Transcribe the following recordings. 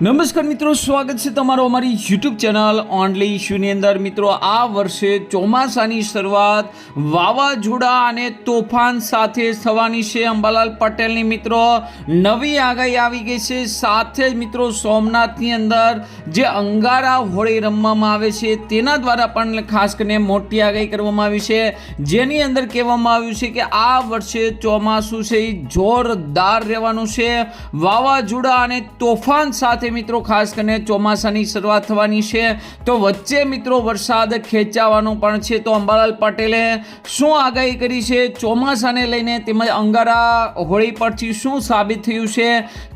નમસ્કાર મિત્રો, સ્વાગત છે તમારો અમારી યુટ્યુબ ચેનલ ઓનલી ઇશ્યુની અંદર. મિત્રો, આ વર્ષે ચોમાસાની શરૂઆત વાવાઝોડા અને તોફાન સાથે થવાની છે. અંબાલાલ પટેલની મિત્રો, નવી આગાહી આવી ગઈ છે. સાથે જ મિત્રો, સોમનાથની અંદર જે અંગારા હોળી રમવામાં આવે છે, તેના દ્વારા પણ ખાસ કરીને મોટી આગાહી કરવામાં આવી છે. જેની અંદર કહેવામાં આવ્યું છે કે આ વર્ષે ચોમાસું છે, એ જોરદાર રહેવાનું છે. વાવાઝોડા અને તોફાન સાથે મિત્રો ખાસ કરીને ચોમાસાની શરૂઆત થવાની છે. તો વચ્ચે મિત્રો વરસાદ ખેંચાવાનો પણ છે. તો અંબાલાલ પટેલે શું આગાહી કરી છે? ચોમાસાને લઈને તેમજ અંગારા હોળી પરથી શું સાબિત થયું છે?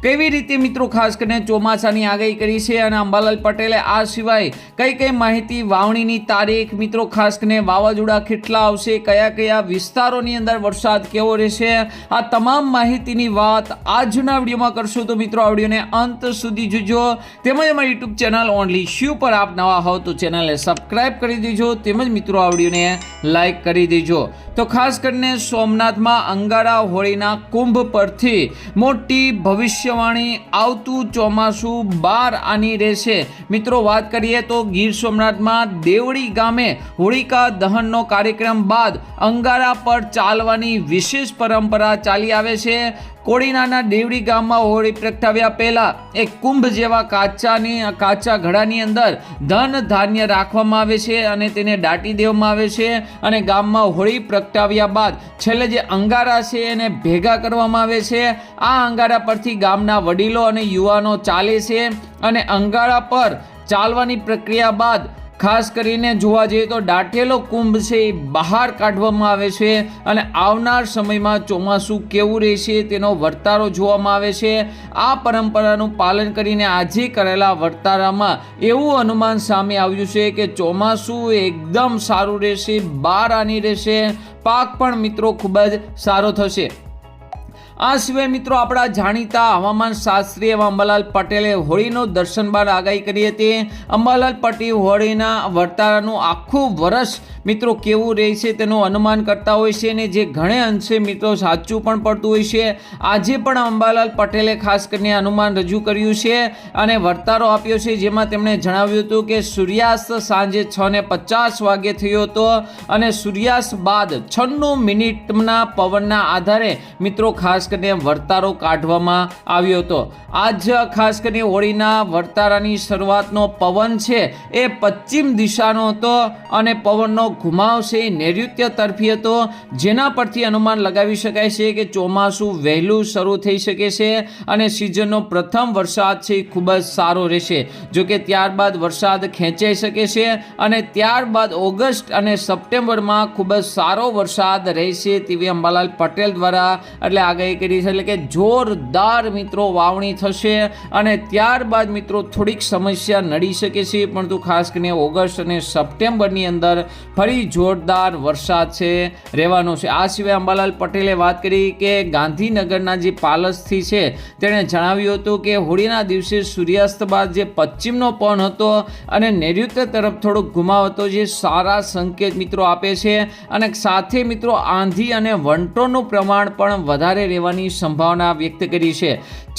કેવી રીતે મિત્રો ખાસ કરીને ચોમાસાની આગાહી કરી છે? અને અંબાલાલ પટેલે આ સિવાય કઈ કઈ માહિતી વાવણીની તારીખ મિત્રો ખાસ કરીને વાવાઝોડા કેટલા આવશે? કયા કયા વિસ્તારોની અંદર વરસાદ કેવો રહેશે? આ તમામ માહિતીની વાત આજના વિડીયોમાં કરશું. તો મિત્રો આ વિડીયોને અંત સુધી જોજો. તેમજ અમારી યુટ્યુબ ચેનલ ઓનલી શ્યુ પર આપ નવા હોવ તો ચેનલને સબસ્ક્રાઇબ કરી દેજો, તેમજ મિત્રો આ લાઈક કરી દેજો. તો ખાસ કરીને સોમનાથમાં અંગારા હોળીના કુંભ પરથી મોટી ભવિષ્યવાણી આવતું ચોમાસું બાર આની રહેશે. મિત્રો વાત કરીએ તો ગીર સોમનાથમાં દેવડી ગામે હોળિકા દહનનો કાર્યક્રમ બાદ અંગારા પર ચાલવાની વિશેષ પરંપરા ચાલી આવે છે. કોડીનાના દેવડી ગામમાં હોળી પ્રગટાવ્યા પહેલા એક કુંભ જેવા કાચાની, કાચા ઘડાની અંદર ધન ધાન્ય રાખવામાં આવે છે અને તેને દાટી દેવામાં આવે છે અને ગામમાં હોળી પ્રગટાવ્યા બાદ છેલ્લે જે અંગારા છે એને ભેગા કરવામાં આવે છે. આ અંગારા પરથી ગામના વડીલો અને યુવાનો ચાલે છે અને અંગારા પર ચાલવાની પ્રક્રિયા બાદ ખાસ કરીને જોવા જઈએ તો દાટેલો કુંભ છે એ બહાર કાઢવામાં આવે છે અને આવનાર સમયમાં ચોમાસું કેવું રહેશે તેનો વર્તારો જોવામાં આવે છે. આ પરંપરાનું પાલન કરીને આજે કરેલા વર્તારામાં એવું અનુમાન સામે આવ્યું છે કે ચોમાસું એકદમ સારું રહેશે બાર આની રહેશે. પાક પણ મિત્રો ખૂબ જ સારો થશે. આ સિવાય મિત્રો આપણા જાણીતા હવામાન શાસ્ત્રી એવા અંબાલાલ પટેલે હોળીનો દર્શન બાદ આગાહી કરી હતી. અંબાલાલ પટેલ હોળીના વર્તારાનું આખું વર્ષ મિત્રો કેવું રહે છે તેનું અનુમાન કરતા હોય છે અને જે ઘણે અંશે મિત્રો સાચું પણ પડતું હોય છે. આજે પણ અંબાલાલ પટેલે ખાસ કરીને અનુમાન રજૂ કર્યું છે અને વર્તારો આપ્યો છે જેમાં તેમણે જણાવ્યું હતું કે સૂર્યાસ્ત સાંજે છ ને પચાસ વાગે થયો હતો અને સૂર્યાસ્ત બાદ છન્નું મિનિટના પવનના આધારે મિત્રો ખાસ કરીને વર્તારો કાઢવામાં આવ્યો હતો. આજ ખાસ કરીને હોળીના વર્તારાની શરૂઆતનો પવન છે એ પશ્ચિમ દિશાનો હતો અને પવનનો ઘુમાવ છે એ નૈઋત્ય તરફી હતો. જેના પરથી અનુમાન લગાવી શકાય છે કે ચોમાસું વહેલું શરૂ થઈ શકે છે અને સિઝનનો પ્રથમ વરસાદ છે એ ખૂબ જ સારો રહેશે. જો કે ત્યારબાદ વરસાદ ખેંચાઈ શકે છે અને ત્યારબાદ ઓગસ્ટ અને સપ્ટેમ્બરમાં ખૂબ જ સારો વરસાદ રહેશે તેવી અંબાલાલ પટેલ દ્વારા એટલે આગાહી કરી છે. એટલે કે જોરદાર મિત્રો વાવણી થશે અને ત્યારબાદ મિત્રો થોડીક સમસ્યા નડી શકે છે. પરંતુ ખાસ કરીને ઓગસ્ટ અને સપ્ટેમ્બરની અંદર ફરી જોરદાર વરસાદ છે, રહેવાનો છે. આ સિવાય અંબાલાલ પટેલે વાત કરી કે ગાંધીનગરના જે પાલસથી છે, તેણે જણાવ્યું હતું કે હોળીના દિવસે સૂર્યાસ્ત બાદ જે પશ્ચિમનો પવન હતો અને નૈઋત્ય તરફ થોડોક ગુમાવતો જે સારા સંકેત મિત્રો આપે છે. અને સાથે મિત્રો આંધી અને વંટોનું પ્રમાણ પણ વધારે રહેવાની સંભાવના વ્યક્ત કરી છે.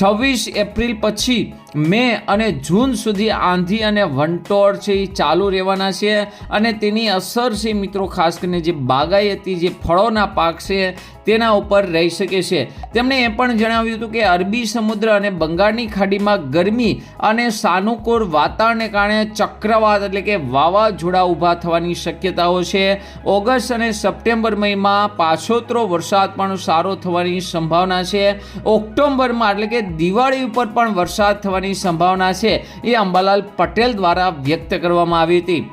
છવ્વીસ એપ્રિલ પછી મે અને જૂન સુધી આંધી અને વંટોળ છે એ ચાલુ રહેવાના છે અને તેની અસર છે મિત્રો ખાસ કરીને જે બાગાયતી જે ફળોના પાક છે તેના ઉપર રહી શકે છે. તેમણે એ પણ જણાવ્યું હતું કે અરબી સમુદ્ર અને બંગાળની ખાડીમાં ગરમી અને સાનુકૂળ વાતાવરણને કારણે ચક્રવાત એટલે કે વાવાઝોડા ઊભા થવાની શક્યતાઓ છે. ઓગસ્ટ અને સપ્ટેમ્બર મહિમાં પાછોતરો વરસાદ પણ સારો થવાની સંભાવના છે. ઓક્ટોબરમાં એટલે કે દિવાળી ઉપર પણ વરસાદ થવાની સંભાવના છે એ અંબાલાલ પટેલ દ્વારા વ્યક્ત કરવામાં આવી હતી.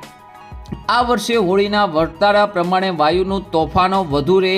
આ વર્ષે હોળીના વર્તારા પ્રમાણે વાયુનું તોફાનો વધુ રહે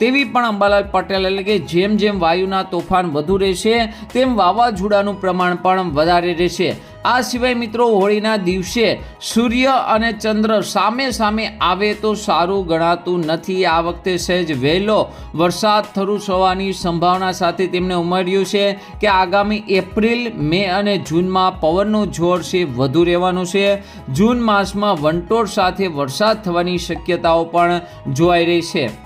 તેવી પણ અંબાલાલ પટેલ એટલે કે જેમ જેમ વાયુના તોફાન વધુ રહેશે, તેમ વાવાઝોડાનું પ્રમાણ પણ વધારે રહેશે. આ સિવાય મિત્રો હોળીના દિવસે સૂર્ય અને ચંદ્ર સામે સામે આવે તો સારું ગણાતું નથી. આ વખતે સહેજ વહેલો વરસાદ થરું થવાની સંભાવના સાથે તેમણે ઉમેર્યું છે કે આગામી એપ્રિલ, મે અને જૂનમાં પવનનું જોર છે, વધુ રહેવાનું છે. જૂન માસમાં વંટોળ સાથે વરસાદ થવાની શક્યતાઓ પણ જોવાઈ રહી છે.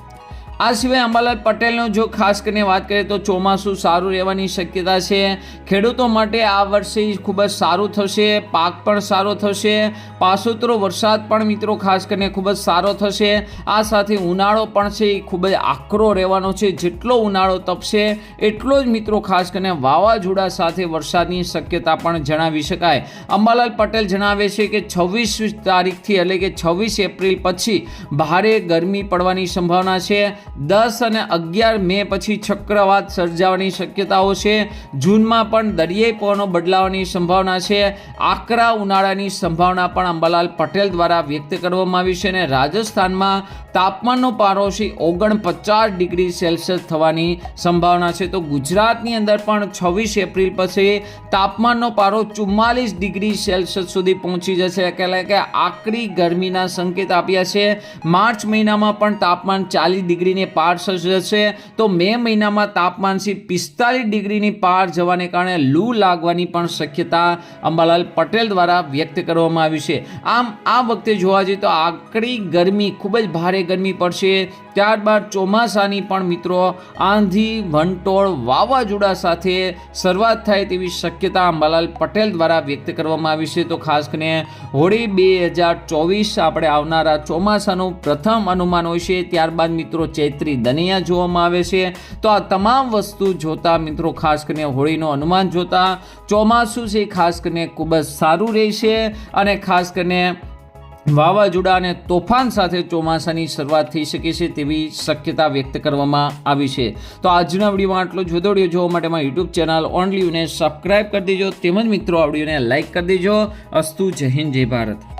આ સિવાય અંબાલાલ પટેલનો જો ખાસ કરીને વાત કરીએ તો ચોમાસું સારું રહેવાની શક્યતા છે. ખેડૂતો માટે આ વર્ષે ખૂબ જ સારું થશે, પાક પણ સારો થશે, પાસોતરો વરસાદ પણ મિત્રો ખાસ કરીને ખૂબ જ સારો થશે. આ સાથે ઉનાળો પણ છે એ ખૂબ જ આકરો રહેવાનો છે. જેટલો ઉનાળો તપશે, એટલો જ મિત્રો ખાસ કરીને વાવાઝોડા સાથે વરસાદની શક્યતા પણ જણાવી શકાય. અંબાલાલ પટેલ જણાવે છે કે છવ્વીસ તારીખથી એટલે કે છવ્વીસ એપ્રિલ પછી ભારે ગરમી પડવાની સંભાવના છે. દસ અને અગિયાર મે પછી ચક્રવાત સર્જાવાની શક્યતાઓ છે. જૂનમાં પણ દરિયાઈ પવનો બદલાવાની સંભાવના છે. આકરા ઉનાળાની સંભાવના પણ અંબાલાલ પટેલ દ્વારા વ્યક્ત કરવામાં આવી છે અને રાજસ્થાનમાં તાપમાનનો પારો છે ઓગણપચાસ ડિગ્રી સેલ્સિયસ થવાની સંભાવના છે. તો ગુજરાતની અંદર પણ છવ્વીસ એપ્રિલ પછી તાપમાનનો પારો ચુમ્માલીસ ડિગ્રી સેલ્સિયસ સુધી પહોંચી જશે. એટલે કે આકરી ગરમીના સંકેત આપ્યા છે. માર્ચ મહિનામાં પણ તાપમાન ચાલીસ ડિગ્રીને પાર જશે તો મે મહિનામાં તાપમાન છે પિસ્તાલીસ ડિગ્રીની પાર જવાને કારણે લૂ લાગવાની પણ શક્યતા અંબાલાલ પટેલ દ્વારા વ્યક્ત કરવામાં આવી છે. આમ, આ વખતે જોવા જઈએ તો આકરી ગરમી, ખૂબ જ ભારે ગરમી પડશે. ત્યારબાદ ચોમાસાની પણ મિત્રો આંધી, વંટોળ, વાવાઝોડા સાથે શરૂઆત થાય તેવી શક્યતા અંબાલાલ પટેલ દ્વારા વ્યક્ત કરવામાં આવી છે. તો ખાસ કરીને હોળી બે હજાર ચોવીસ આપણે આવનારા ચોમાસાનું પ્રથમ અનુમાન હોય છે. ત્યારબાદ મિત્રો ચૈત્રી દનિયા જોવામાં આવે છે. તો આ તમામ વસ્તુ જોતા મિત્રો ખાસ કરીને હોળીનો અનુમાન જોતા ચોમાસું છે, ખાસ કરીને ખૂબ જ સારું રહેશે અને ખાસ કરીને વાવાઝોડા અને તોફાન સાથે ચોમાસાની શરૂઆત થઈ શકે છે તેવી શક્યતા વ્યક્ત કરવામાં આવી છે. તો આજના વિડીયોમાં આટલો જ જોવા માટે મારી યુટ્યુબ ચેનલ ઓનલી સબસ્ક્રાઈબ કરી દેજો. તેમજ મિત્રો આ વિડીયોને લાઇક કરી દેજો. અસ્તુ જય હિન્દ, જય ભારત.